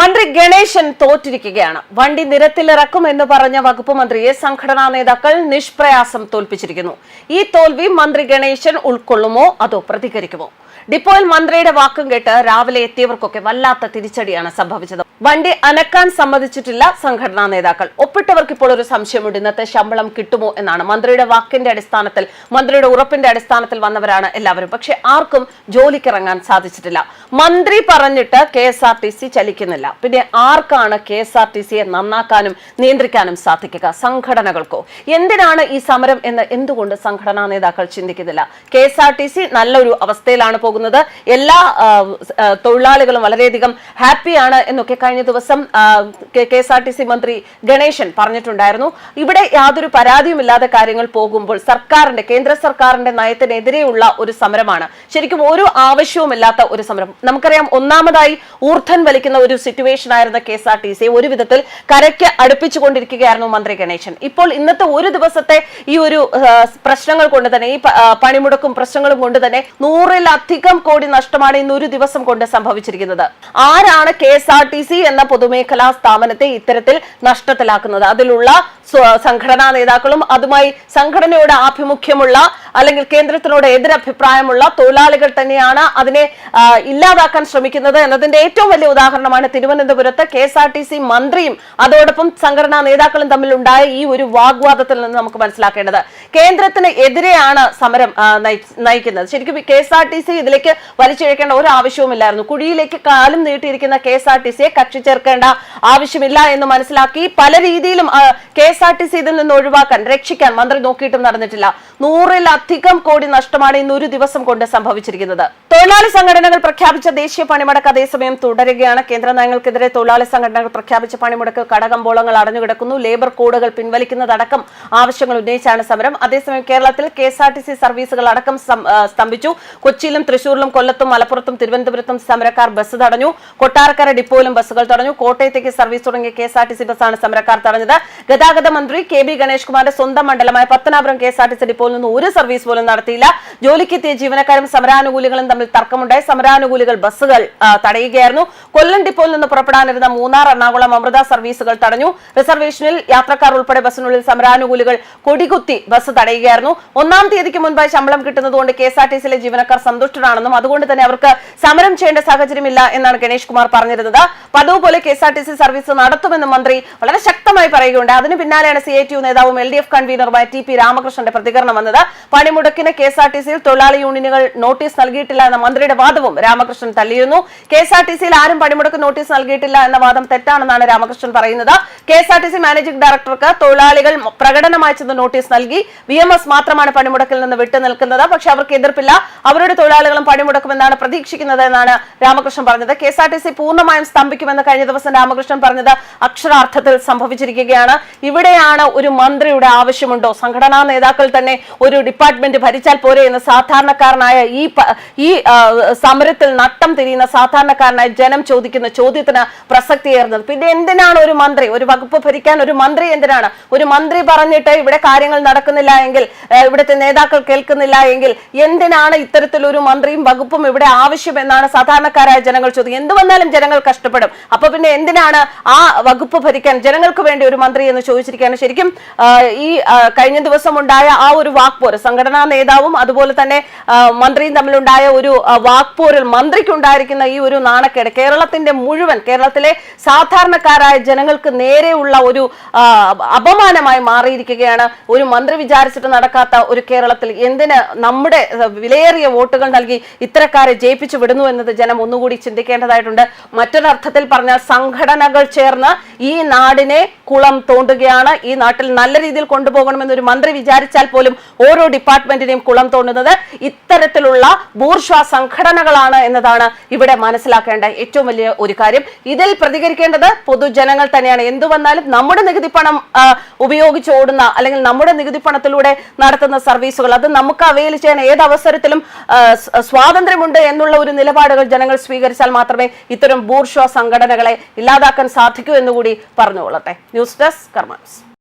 മന്ത്രി ഗണേശൻ തോറ്റിരിക്കുകയാണ്. വണ്ടി നിരത്തിലിറക്കും എന്ന് പറഞ്ഞ വകുപ്പ് മന്ത്രിയെ സംഘടനാ നേതാക്കൾ നിഷ്പ്രയാസം തോൽപ്പിച്ചിരിക്കുന്നു. ഈ തോൽവി മന്ത്രി ഗണേശൻ ഉൾക്കൊള്ളുമോ അതോ പ്രതികരിക്കുമോ? ഡിപ്പോയിൽ മന്ത്രിയുടെ വാക്കും കേട്ട് രാവിലെ എത്തിയവർക്കൊക്കെ വല്ലാത്ത തിരിച്ചടിയാണ് സംഭവിച്ചത്. വണ്ടി അനക്കാൻ സമ്മതിച്ചിട്ടില്ല സംഘടനാ നേതാക്കൾ. ഒപ്പിട്ടവർക്ക് ഇപ്പോൾ ഒരു സംശയമുണ്ട്. ഇന്നത്തെ ശമ്പളം കിട്ടുമോ എന്നാണ്. മന്ത്രിയുടെ വാക്കിന്റെ അടിസ്ഥാനത്തിൽ മന്ത്രിയുടെ ഉറപ്പിന്റെ അടിസ്ഥാനത്തിൽ വന്നവരാണ് എല്ലാവരും. പക്ഷെ ആർക്കും ജോലിക്കിറങ്ങാൻ സാധിച്ചിട്ടില്ല. മന്ത്രി പറഞ്ഞിട്ട് K S R T C ചലിക്കുന്നില്ല. പിന്നെ ആർക്കാണ് കെ എസ് ആർ ടി സിയെ നന്നാക്കാനും നിയന്ത്രിക്കാനും സാധിക്കുക? സംഘടനകൾക്കോ? എന്തിനാണ് ഈ സമരം എന്ന് എന്തുകൊണ്ട് സംഘടനാ നേതാക്കൾ ചിന്തിക്കുന്നില്ല? K S R T C നല്ലൊരു അവസ്ഥയിലാണ് പോകുന്നത്. എല്ലാ തൊഴിലാളികളും വളരെയധികം ഹാപ്പിയാണ് എന്നൊക്കെ കഴിഞ്ഞ ദിവസം K S R T C മന്ത്രി ഗണേശൻ പറഞ്ഞിട്ടുണ്ടായിരുന്നു. ഇവിടെ യാതൊരു പരാതിയുമില്ലാതെ കാര്യങ്ങൾ പോകുമ്പോൾ സർക്കാരിന്റെ കേന്ദ്ര സർക്കാരിന്റെ നയത്തിനെതിരെയുള്ള ഒരു സമരമാണ്. ശരിക്കും ഒരു ആവശ്യവുമില്ലാത്ത ഒരു സമരം. നമുക്കറിയാം ഒന്നാമതായി ഊർധൻ വലിക്കുന്ന ഒരു സിറ്റുവേഷൻ ആയിരുന്ന K S R T C ഒരു വിധത്തിൽ കരയ്ക്ക് അടുപ്പിച്ചുകൊണ്ടിരിക്കുകയായിരുന്നു മന്ത്രി ഗണേശൻ. ഇപ്പോൾ ഇന്നത്തെ ഒരു ദിവസത്തെ ഈ ഒരു പ്രശ്നങ്ങൾ കൊണ്ട് തന്നെ ഈ പണിമുടക്കും പ്രശ്നങ്ങളും കൊണ്ട് തന്നെ നൂറിലധികം കോടി നഷ്ടമാണ് ഇന്ന് ഒരു ദിവസം കൊണ്ട് സംഭവിച്ചിരിക്കുന്നത്. ആരാണ് K S R T C എന്ന പൊതുമേഖലാ സ്ഥാപനത്തെ ഇത്തരത്തിൽ നഷ്ടത്തിലാക്കുന്നത്? അതിലുള്ള സംഘടനാ നേതാക്കളും അതുമായി സംഘടനയുടെ ആഭിമുഖ്യമുള്ള അല്ലെങ്കിൽ കേന്ദ്രത്തിനോട് എതിരഭിപ്രായമുള്ള തൊഴിലാളികൾ തന്നെയാണ് അതിനെ ഇല്ലാതാക്കാൻ ശ്രമിക്കുന്നത് എന്നതിന്റെ ഏറ്റവും വലിയ ഉദാഹരണമാണ് തിരുവനന്തപുരത്ത് K S R T C മന്ത്രിയും അതോടൊപ്പം സംഘടനാ നേതാക്കളും തമ്മിലുണ്ടായ ഈ ഒരു വാഗ്വാദത്തിൽ നിന്ന് നമുക്ക് മനസ്സിലാക്കേണ്ടത്. കേന്ദ്രത്തിന് എതിരെയാണ് സമരം നയിക്കുന്നത്. ശരിക്കും K S R T C ഇതിലേക്ക് വലിച്ചിഴക്കേണ്ട ഒരു ആവശ്യവുമില്ലായിരുന്നു. കുഴിയിലേക്ക് കാലും നീട്ടിയിരിക്കുന്ന കെ എസ് ആർ ടി സിയെ കക്ഷി ചേർക്കേണ്ട ആവശ്യമില്ല എന്ന് മനസ്സിലാക്കി പല രീതിയിലും K S R T C ഇതിൽ നിന്ന് ഒഴിവാക്കാൻ രക്ഷിക്കാൻ മന്ത്രി നോക്കിയിട്ടും നടന്നിട്ടില്ല. നൂറിലധികം കോടി നഷ്ടമാണ് ഇന്ന് ഒരു ദിവസം കൊണ്ട് സംഭവിച്ചിരിക്കുന്നത്. തൊഴിലാളി സംഘടനകൾ പ്രഖ്യാപിച്ച ദേശീയ പണിമുടക്ക് അതേസമയം തുടരുകയാണ്. കേന്ദ്ര നയങ്ങൾക്കെതിരെ തൊഴിലാളി സംഘടനകൾ പ്രഖ്യാപിച്ച പണിമുടക്ക് കടകമ്പോളങ്ങൾ അടഞ്ഞുകിടക്കുന്നു. ലേബർ കോഡുകൾ പിൻവലിക്കുന്നതടക്കം ആവശ്യങ്ങൾ ഉന്നയിച്ചാണ് സമരം. അതേസമയം കേരളത്തിൽ K S R T C സർവീസുകൾ അടക്കം സ്തംഭിച്ചു. കൊച്ചിയിലും തൃശൂരിലും കൊല്ലത്തും മലപ്പുറത്തും തിരുവനന്തപുരത്തും സമരക്കാർ ബസ് തടഞ്ഞു. കൊട്ടാരക്കര ഡിപ്പോയിലും ബസ്സുകൾ തടഞ്ഞു. കോട്ടയത്തേക്ക് സർവീസ് തുടങ്ങിയ K S R T C ബസ്സാണ് സമരക്കാർ തടഞ്ഞത്. ഗതാഗത മന്ത്രി കെ ബി ഗണേഷ് കുമാറിന്റെ സ്വന്തം മണ്ഡലമായ Pathanapuram K S R T C ഡിപ്പോയിൽ നിന്ന് ഒരു സർവീസ് പോലും നടത്തിയില്ല. ജോലിക്കെത്തിയ ജീവനക്കാരും സമരാനുകൂലികളും തമ്മിൽ തർക്കമുണ്ടായി. സമരാനുകൂലികൾ ബസ്സുകൾ തടയുകയായിരുന്നു. കൊല്ലം ഡിപ്പോയിൽ നിന്ന് പുറപ്പെടാനിരുന്ന മൂന്നാർ എറണാകുളം അമൃത സർവീസുകൾ തടഞ്ഞു. റിസർവേഷനിൽ യാത്രക്കാർ ഉൾപ്പെടെ ബസ്സിനുള്ളിൽ സമരാനുകൂലികൾ കൊടികുത്തി ബസ് തടയുകയായിരുന്നു. ഒന്നാം തീയതിക്ക് മുൻപായി ശമ്പളം കിട്ടുന്നതുകൊണ്ട് കെ എസ് ആർ ടി സിയിലെ ജീവനക്കാർ സന്തുഷ്ടരാണെന്നും അതുകൊണ്ട് തന്നെ അവർക്ക് സമരം ചെയ്യേണ്ട സാഹചര്യമില്ല എന്നാണ് ഗണേഷ് കുമാർ പറഞ്ഞിരുന്നത്. പതിവ് പോലെ കെ സർവീസ് നടത്തുമെന്നും മന്ത്രി വളരെ ശക്തമായി പറയുകയുണ്ട് അതിന് പിന്നാലെയാണ് സി ഐ ടി യു നേതാവും എൽ ഡി എഫ് കൺവീനറുമായ ടി പി രാമകൃഷ്ണന്റെ പ്രതികരണം വന്നത്. പണിമുടക്കിന് കെ എസ് ആർ ടി സിയിൽ തൊഴിലാളി യൂണിയനുകൾ നോട്ടീസ് നൽകിയിട്ടില്ല എന്ന മന്ത്രിയുടെ വാദവും രാമകൃഷ്ണൻ തള്ളിയിരുന്നു. കെ എസ് ആർ ടി സിയിൽ ആരും പണിമുടക്ക് നോട്ടീസ് നൽകിയിട്ടില്ല എന്ന വാദം തെറ്റാണെന്നാണ് രാമകൃഷ്ണൻ പറയുന്നത്. K S R T C managing ഡയറക്ടർക്ക് തൊഴിലാളികൾ പ്രകടനം അയച്ചത് നോട്ടീസ് നൽകി. വി എം എസ് മാത്രമാണ് പണിമുടക്കിൽ നിന്ന് വിട്ടുനിൽക്കുന്നത് പക്ഷെ അവർക്ക് എതിർപ്പില്ല. അവരുടെ തൊഴിലാളികളും പണിമുടക്കുമെന്നാണ് പ്രതീക്ഷിക്കുന്നത് എന്നാണ് രാമകൃഷ്ണൻ പറഞ്ഞത്. K S R T C പൂർണമായും സ്തംഭിക്കുമെന്ന് കഴിഞ്ഞ ദിവസം രാമകൃഷ്ണൻ പറഞ്ഞത് അക്ഷരാർത്ഥത്തിൽ സംഭവിച്ചിരിക്കുകയാണ്. ഇവിടെയാണ് ഒരു മന്ത്രിയുടെ ആവശ്യമുണ്ടോ? സംഘടനാ നേതാക്കൾ തന്നെ ഒരു ഡിപ്പാർട്ട്മെന്റ് ഭരിച്ചാൽ പോരെ എന്ന് സാധാരണക്കാരനായ ഈ ഈ സമരത്തിൽ നട്ടം തിരിയുന്ന സാധാരണക്കാരനായ ജനം ചോദിക്കുന്ന ചോദ്യത്തിന് പ്രസക്തിയേറുന്നത് പിന്നെ എന്തിനാണ് ഒരു മന്ത്രി ഒരു വകുപ്പ് ഭരിക്കാൻ ഒരു മന്ത്രി എന്തിനാണ്? ഒരു മന്ത്രി പറഞ്ഞിട്ട് ഇവിടെ കാര്യങ്ങൾ നടക്കുന്നില്ല എങ്കിൽ ഇവിടുത്തെ നേതാക്കൾ കേൾക്കുന്നില്ല എങ്കിൽ എന്തിനാണ് ഇത്തരത്തിലൊരു മന്ത്രിയും വകുപ്പും ഇവിടെ ആവശ്യമെന്നാണ് സാധാരണക്കാരായ ജനങ്ങൾ ചോദിക്കുന്നത്. എന്ത് വന്നാലും ജനങ്ങൾ കഷ്ടപ്പെടും. അപ്പൊ പിന്നെ എന്തിനാണ് ആ വകുപ്പ് ഭരിക്കാൻ ജനങ്ങൾക്ക് വേണ്ടി ഒരു മന്ത്രി എന്ന് ചോദിച്ചിരിക്കുകയാണ്? ശരിക്കും ഈ കഴിഞ്ഞ ദിവസം ഉണ്ടായ ആ ഒരു വാക്പോര് സംഘടനാ നേതാവും അതുപോലെ തന്നെ മന്ത്രിയും തമ്മിലുണ്ടായ ഒരു വാക്പോരിൽ മന്ത്രിക്കുണ്ടായിരിക്കുന്ന ഈ ഒരു നാണക്കേട് കേരളത്തിന്റെ മുഴുവൻ കേരളത്തിലെ സാധാരണക്കാരായ ജനങ്ങൾക്ക് നേരെയുള്ള ഒരു അപമാനമായി മാറിയിരിക്കുകയാണ്. ഒരു മന്ത്രി വിചാരിച്ചിട്ട് നടക്കാത്ത ഒരു കേരളത്തിൽ എന്തിന് നമ്മുടെ വിലയേറിയ വോട്ടുകൾ നൽകി ഇത്തരക്കാരെ ജയിപ്പിച്ചു വിടുന്നു എന്നത് ജനം ഒന്നുകൂടി ചിന്തിക്കേണ്ടതായിട്ടുണ്ട്. മറ്റൊരർത്ഥത്തിൽ പറഞ്ഞാൽ സംഘടനകൾ ചേർന്ന് ഈ നാടിനെ കുളം തോണ്ടുകയാണ്. ഈ നാട്ടിൽ നല്ല രീതിയിൽ കൊണ്ടുപോകണമെന്ന് ഒരു മന്ത്രി വിചാരിച്ചാൽ പോലും ഓരോ ഡിപ്പാർട്ട്മെന്റിനെയും കുളം തോന്നുന്നത് ഇത്തരത്തിലുള്ള ബൂർഷ്വ സംഘടനകളാണ് എന്നതാണ് ഇവിടെ മനസ്സിലാക്കേണ്ട ഏറ്റവും വലിയ ഒരു കാര്യം. ഇതിൽ പ്രതികരിക്കേണ്ടത് പൊതുജനങ്ങൾ തന്നെയാണ്. എന്തു വന്നാലും നമ്മുടെ നികുതി പണം ഉപയോഗിച്ച് ഓടുന്ന അല്ലെങ്കിൽ നമ്മുടെ നികുതി പണത്തിലൂടെ നടത്തുന്ന സർവീസുകൾ അത് നമുക്ക് അവയിൽ ചെയ്യാൻ ഏത് അവസരത്തിലും സ്വാതന്ത്ര്യമുണ്ട് എന്നുള്ള ഒരു നിലപാടുകൾ ജനങ്ങൾ സ്വീകരിച്ചാൽ മാത്രമേ ഇത്തരം ബൂർഷ്വ സംഘടനകളെ ഇല്ലാതാക്കാൻ സാധിക്കൂ എന്നുകൂടി പറഞ്ഞുകൊള്ളട്ടെ. News desk കർമാൻസ്